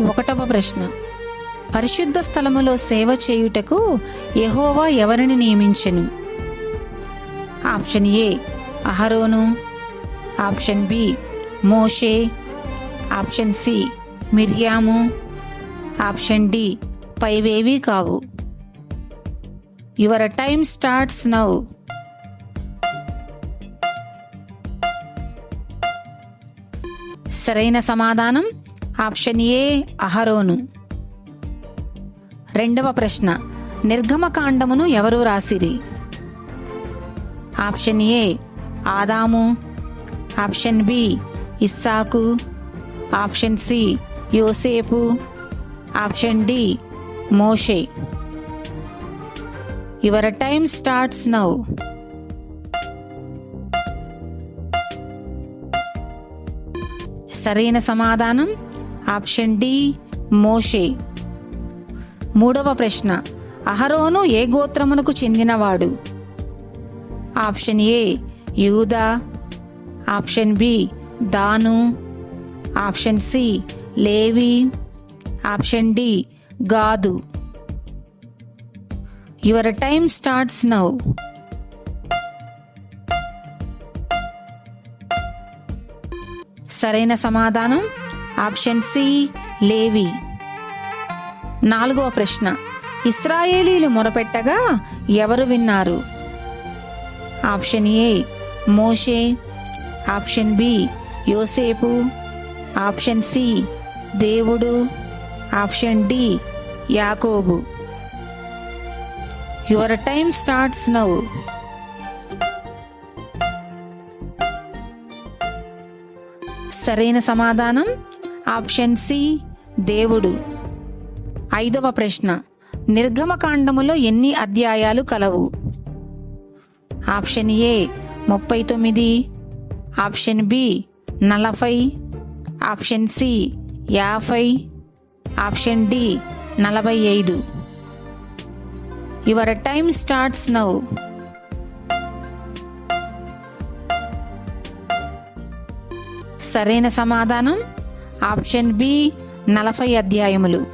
ఒకటవ ప్రశ్న. పరిశుద్ధ స్థలములో సేవ చేయుటకు యహోవా ఎవరిని నియమించెను? ఆప్షన్ ఏ అహరోను. ఆప్షన్ బి మోషే. ఆప్షన్ సి మిర్యాము. ఆప్షన్ డి పైవేవి కావు. Your time starts now. సరైన సమాధానం? ఆప్షన్ ఏ అహరోను. రెండవ ప్రశ్న నిర్గమకాండమును ఎవరు రాసిరి? ఆప్షన్ ఏ ఆదాము. ఆప్షన్ బి ఇస్సాకు. ఆప్షన్ సి యోసేపు. ఆప్షన్ డి మోషే. యువర్ టైమ్ స్టార్ట్స్ నౌ సరైన సమాధానం? ఆప్షన్ డి మోషే. మూడవ ప్రశ్న అహరోను ఏ గోత్రమునకు చెందినవాడు? ఆప్షన్ ఏ యూదా. ఆప్షన్ బి దాను. ఆప్షన్ సి లేవి. ఆప్షన్ డి గాదు. యువర్ టైమ్ స్టార్ట్స్ నౌ సరైన సమాధానం? ఆప్షన్ సి లేవి. నాలుగవ ప్రశ్న. ఇస్రాయేలీలు మొరపెట్టగా ఎవరు విన్నారు? ఆప్షన్ ఏ మోషే. ఆప్షన్ బి యోసేపు. ఆప్షన్ సి దేవుడు. ఆప్షన్ డి యాకోబు. Your time starts now. సరైన సమాధానం? ఆప్షన్ సి దేవుడు. ఐదవ ప్రశ్న. నిర్గమకాండములో ఎన్ని అధ్యాయాలు కలవు? ఆప్షన్ ఏ ముప్పై తొమ్మిది. ఆప్షన్ బి నలభై ఆప్షన్ సి యాభై. ఆప్షన్ డి నలభై ఐదు. Your time starts now. సరైన సమాధానం? ఆప్షన్ బి నలభై అధ్యాయములు.